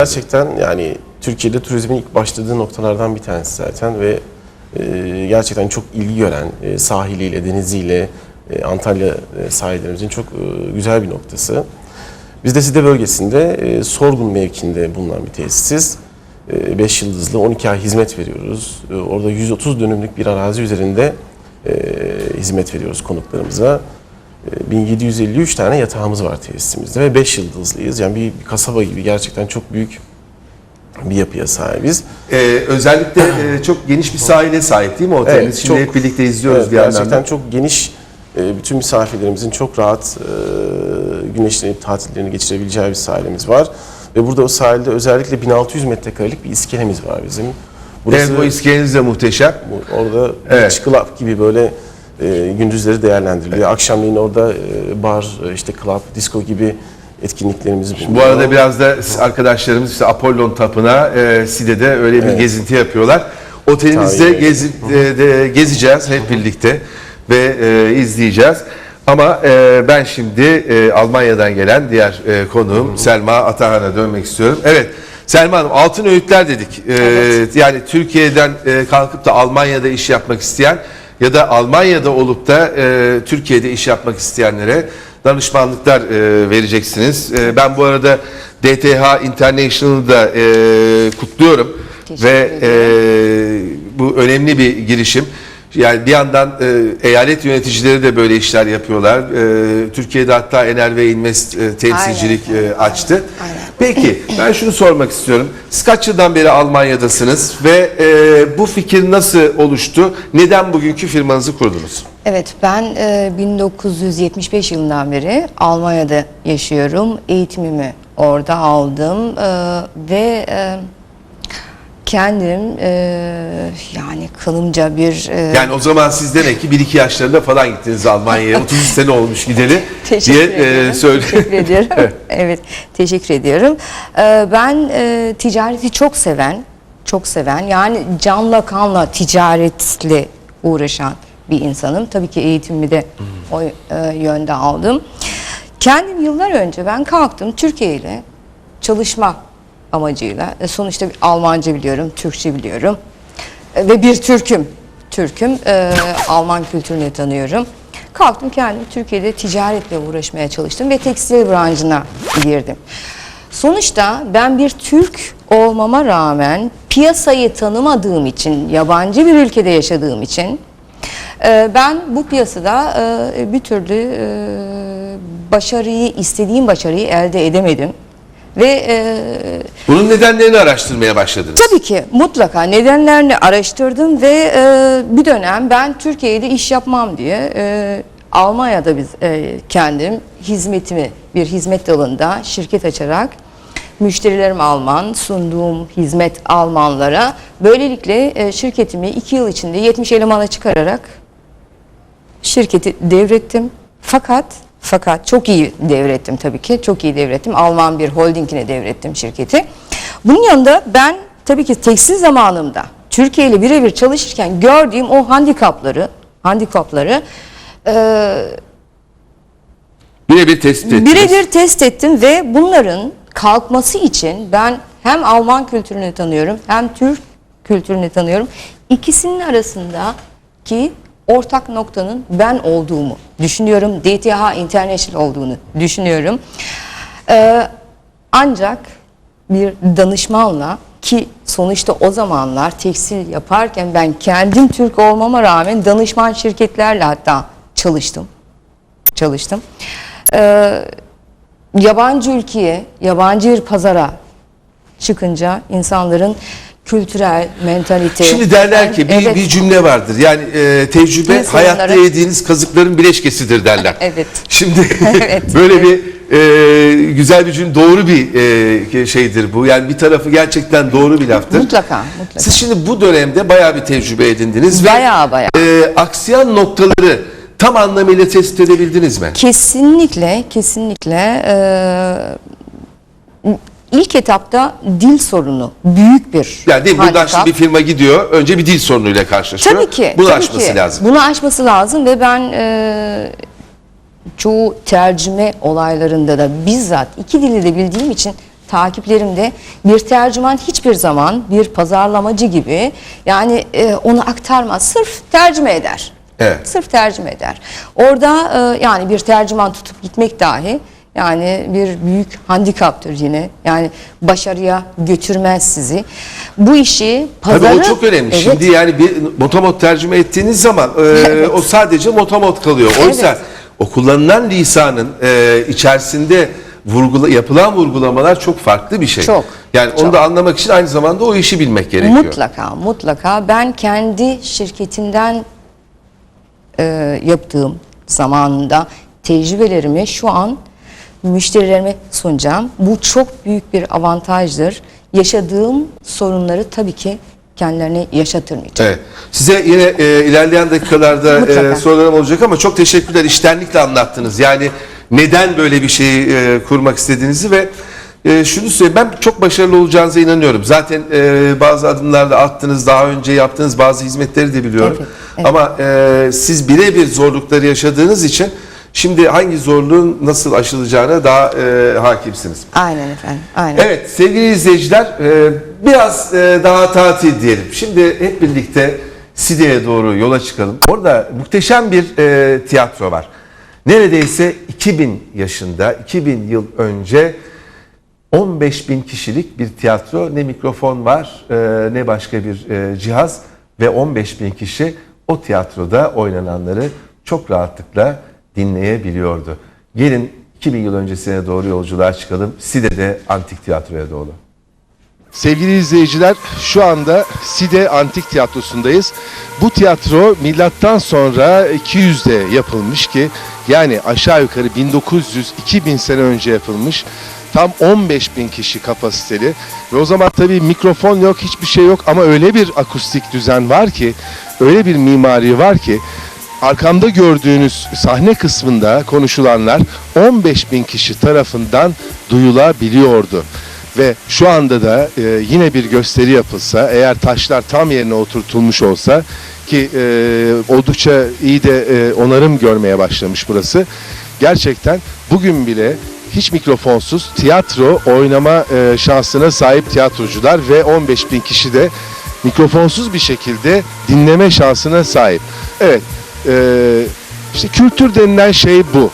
Gerçekten yani Türkiye'de turizmin ilk başladığı noktalardan bir tanesi zaten ve e, gerçekten çok ilgi gören e, sahiliyle, deniziyle e, Antalya e, sahillerimizin çok e, güzel bir noktası. Biz de Side bölgesinde Sorgun mevkinde bulunan bir tesisiz. 5 yıldızlı 12 ay hizmet veriyoruz. Orada 130 dönümlük bir arazi üzerinde hizmet veriyoruz konuklarımıza. E, 1753 tane yatağımız var tesisimizde ve 5 yıldızlıyız. Yani bir, bir kasaba gibi gerçekten çok büyük bir yapıya sahibiz. Ee, özellikle e, çok geniş bir sahile sahip değil mi oteliniz? Şimdi hep birlikte izliyoruz evet, bir yandan Gerçekten çok geniş, e, bütün misafirlerimizin çok rahat e, güneşlenip tatillerini geçirebileceği bir sahilimiz var. Ve burada o sahilde özellikle 1600 metrekarelik bir iskelemiz var bizim. Evet bu iskeleniz de muhteşem. Orada Evet. club gibi böyle e, gündüzleri değerlendiriliyor. Akşamleyin orada e, bar, e, işte club, disco gibi etkinliklerimiz bulunuyor. Bu arada biraz da arkadaşlarımız işte Apollon Tapınağı e, Side'de öyle bir Evet. gezinti yapıyorlar. Otelinizde Tabii. gezi, e, de, gezeceğiz hep birlikte ve e, izleyeceğiz. Ama e, ben şimdi e, Almanya'dan gelen diğer e, konuğum Selma Atahan'a dönmek istiyorum. Evet Selma Hanım altın öğütler dedik. E, Yani Türkiye'den e, kalkıp da Almanya'da iş yapmak isteyen ya da Almanya'da olup da e, Türkiye'de iş yapmak isteyenlere danışmanlıklar e, vereceksiniz. E, ben bu arada DTH International'ı da e, kutluyorum Teşekkür ve e, bu önemli bir girişim. Yani bir yandan e, eyalet yöneticileri de böyle işler yapıyorlar. E, Türkiye'de hatta Enerve Invest e, temsilcilik e, açtı. aynen. Peki ben şunu sormak istiyorum. Siz kaç yıldan beri Almanya'dasınız ve e, bu fikir nasıl oluştu? Neden bugünkü firmanızı kurdunuz? Evet ben e, 1975 yılından beri Almanya'da yaşıyorum. Eğitimimi orada aldım e, ve e, kendim e, yani kanımca bir e, Yani o zaman siz demek ki 1-2 yaşlarında falan gittiniz Almanya'ya. 33 sene olmuş gideli Teşekkür diye ederim. e, söyle. Teşekkür ediyorum. evet, teşekkür ediyorum. Ee, ben e, ticareti çok seven, çok seven yani canla kanla ticaretle uğraşan bir insanım. Tabii ki eğitimimi de o e, yönde aldım. Kendim yıllar önce ben kalktım Türkiye ile çalışma amacıyla. E, sonuçta Almanca biliyorum, Türkçe biliyorum. E, ve bir Türk'üm. Türk'üm. E, Alman kültürünü tanıyorum. Kalktım kendim Türkiye'de ticaretle uğraşmaya çalıştım ve tekstil branşına girdim. Sonuçta ben bir Türk olmama rağmen piyasayı tanımadığım için, yabancı bir ülkede yaşadığım için ben bu piyasada bir türlü başarıyı, istediğim başarıyı elde edemedim. Ve e, Bunun nedenlerini araştırmaya başladınız. Tabii ki mutlaka nedenlerini araştırdım ve e, bir dönem ben Türkiye'de iş yapmam diye e, Almanya'da biz e, kendim hizmetimi bir hizmet dalında şirket açarak müşterilerim Alman, sunduğum hizmet Almanlara böylelikle e, şirketimi iki yıl içinde 70 elemana çıkararak şirketi devrettim. Fakat fakat çok iyi devrettim tabii ki. Çok iyi devrettim. Alman bir holdingine devrettim şirketi. Bunun yanında ben tabii ki tekstil zamanımda Türkiye ile birebir çalışırken gördüğüm o handikapları handikapları e, Birebir ettiniz. birebir test ettim ve bunların kalkması için ben hem Alman kültürünü tanıyorum hem Türk kültürünü tanıyorum. İkisinin arasındaki ortak noktanın ben olduğumu düşünüyorum. DTH International olduğunu düşünüyorum. Ee, ancak bir danışmanla ki sonuçta o zamanlar tekstil yaparken ben kendim Türk olmama rağmen danışman şirketlerle hatta çalıştım çalıştım. Ee, yabancı ülkeye, yabancı bir pazara çıkınca insanların kültürel, mentalite... Şimdi derler ki bir, Evet. bir cümle vardır. Yani e, tecrübe İnsanlara- hayatta yediğiniz kazıkların bileşkesidir derler. Evet. Şimdi Evet, böyle evet. bir e, güzel bir cümle doğru bir e, şeydir bu. Yani bir tarafı gerçekten doğru bir laftır. Mutlaka, mutlaka. Siz şimdi bu dönemde bayağı bir tecrübe edindiniz. Bayağı, ve, bayağı. E, aksayan noktaları tam anlamıyla tespit edebildiniz mi? Kesinlikle, kesinlikle e, ilk etapta dil sorunu büyük bir Yani değil mi? Buradan handikap. şimdi bir firma gidiyor. Önce bir dil sorunuyla karşılaşıyor. Tabii ki. Bunu tabii aşması ki. lazım. Bunu aşması lazım ve ben e, çoğu tercüme olaylarında da bizzat iki dili de bildiğim için takiplerimde bir tercüman hiçbir zaman bir pazarlamacı gibi yani e, onu aktarmaz. Sırf tercüme eder. Evet. Sırf tercüme eder. Orada e, yani bir tercüman tutup gitmek dahi yani bir büyük handikaptır yine. Yani başarıya götürmez sizi. Bu işi Tabii pazarı... o çok önemli. Evet. Şimdi yani bir motomot tercüme ettiğiniz zaman e, Evet. o sadece motomot kalıyor. Oysa Evet. o kullanılan lisanın e, içerisinde vurgula, yapılan vurgulamalar çok farklı bir şey. Çok, Yani onu çok. da anlamak için aynı zamanda o işi bilmek gerekiyor. Mutlaka, mutlaka. Ben kendi şirketimden e, yaptığım zamanında tecrübelerimi şu an müşterilerime sunacağım. Bu çok büyük bir avantajdır. Yaşadığım sorunları tabii ki kendilerine yaşatırmayacağım. Evet. Size yine e, ilerleyen dakikalarda e, sorularım olacak ama çok teşekkürler. İştenlikle anlattınız. Yani neden böyle bir şeyi e, kurmak istediğinizi ve e, şunu söyleyeyim. Ben çok başarılı olacağınıza inanıyorum. Zaten e, bazı adımlar da attınız. Daha önce yaptığınız bazı hizmetleri de biliyorum. Evet, evet. Ama e, siz birebir zorlukları yaşadığınız için şimdi hangi zorluğun nasıl aşılacağına daha e, hakimsiniz. Aynen efendim, aynen. Evet sevgili izleyiciler e, biraz e, daha tatil diyelim. Şimdi hep birlikte Side'ye doğru yola çıkalım. Orada muhteşem bir e, tiyatro var. Neredeyse 2000 yaşında, 2000 yıl önce 15 bin kişilik bir tiyatro. Ne mikrofon var e, ne başka bir e, cihaz ve 15 bin kişi o tiyatroda oynananları çok rahatlıkla dinleyebiliyordu. Gelin 2000 yıl öncesine doğru yolculuğa çıkalım. Side'de antik tiyatroya doğru. Sevgili izleyiciler şu anda Side Antik Tiyatrosu'ndayız. Bu tiyatro milattan sonra 200'de yapılmış ki yani aşağı yukarı 1900-2000 sene önce yapılmış. Tam 15 bin kişi kapasiteli ve o zaman tabii mikrofon yok hiçbir şey yok ama öyle bir akustik düzen var ki öyle bir mimari var ki arkamda gördüğünüz sahne kısmında konuşulanlar 15 bin kişi tarafından duyulabiliyordu. Ve şu anda da e, yine bir gösteri yapılsa eğer taşlar tam yerine oturtulmuş olsa ki e, oldukça iyi de e, onarım görmeye başlamış burası. Gerçekten bugün bile hiç mikrofonsuz tiyatro oynama e, şansına sahip tiyatrocular ve 15 bin kişi de mikrofonsuz bir şekilde dinleme şansına sahip. Evet, e, işte kültür denilen şey bu.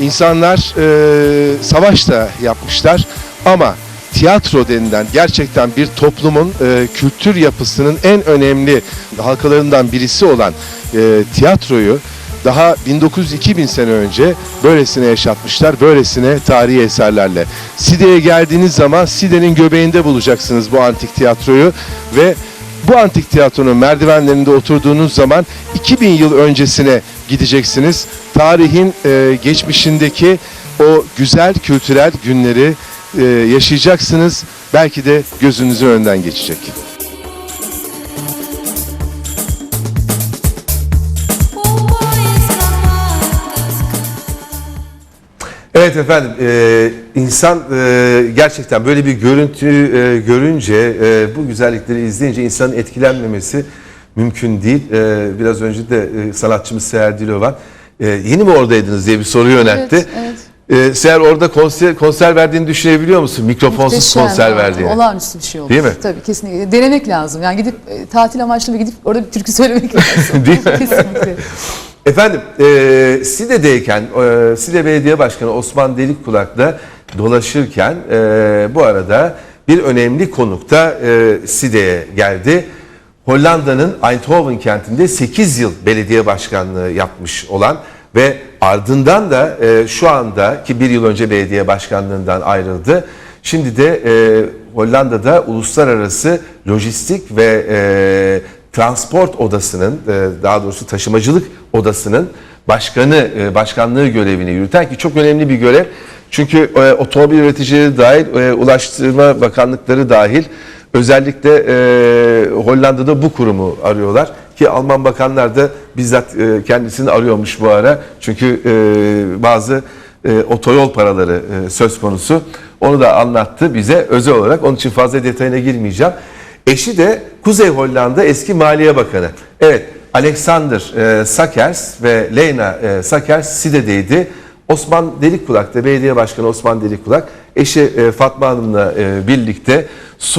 İnsanlar e, savaş da yapmışlar ama tiyatro denilen gerçekten bir toplumun e, kültür yapısının en önemli halkalarından birisi olan e, tiyatroyu daha 1900-2000 sene önce böylesine yaşatmışlar, böylesine tarihi eserlerle. Side'ye geldiğiniz zaman Side'nin göbeğinde bulacaksınız bu antik tiyatroyu ve bu antik tiyatronun merdivenlerinde oturduğunuz zaman 2000 yıl öncesine gideceksiniz. Tarihin e, geçmişindeki o güzel kültürel günleri e, yaşayacaksınız. Belki de gözünüzün önünden geçecek. Evet efendim, e, insan e, gerçekten böyle bir görüntü e, görünce, e, bu güzellikleri izleyince insanın etkilenmemesi mümkün değil. E, biraz önce de e, sanatçımız Seher Dilovan, e, yeni mi oradaydınız diye bir soru yöneltti. Evet, evet. E, Seher orada konser, konser verdiğini düşünebiliyor musun? Mikrofonsuz Muhteşem, konser evet. verdiğini. Olağanüstü bir şey oldu. Değil mi? Tabii kesinlikle. Denemek lazım. Yani gidip e, tatil amaçlı bir gidip orada bir türkü söylemek lazım. Değil mi? Kesinlikle. Efendim, e, Side'deyken, e, Side Belediye Başkanı Osman Delikkulak'la dolaşırken e, bu arada bir önemli konukta e, Side'ye geldi. Hollanda'nın Eindhoven kentinde 8 yıl belediye başkanlığı yapmış olan ve ardından da e, şu anda ki bir yıl önce belediye başkanlığından ayrıldı. Şimdi de e, Hollanda'da uluslararası lojistik ve e, transport odasının e, daha doğrusu taşımacılık odasının başkanı e, başkanlığı görevini yürüten ki çok önemli bir görev. Çünkü e, otomobil üreticileri dahil, e, ulaştırma bakanlıkları dahil özellikle e, Hollanda'da bu kurumu arıyorlar ki Alman bakanlar da bizzat kendisini arıyormuş bu ara. Çünkü bazı e, otoyol paraları söz konusu. Onu da anlattı bize özel olarak. Onun için fazla detayına girmeyeceğim. Eşi de Kuzey Hollanda eski Maliye Bakanı. Evet Alexander e, Sakers ve Lena e, Sakers Side'deydi. Osman Delikkulak da belediye başkanı Osman Delikkulak eşi e, Fatma Hanım'la e, birlikte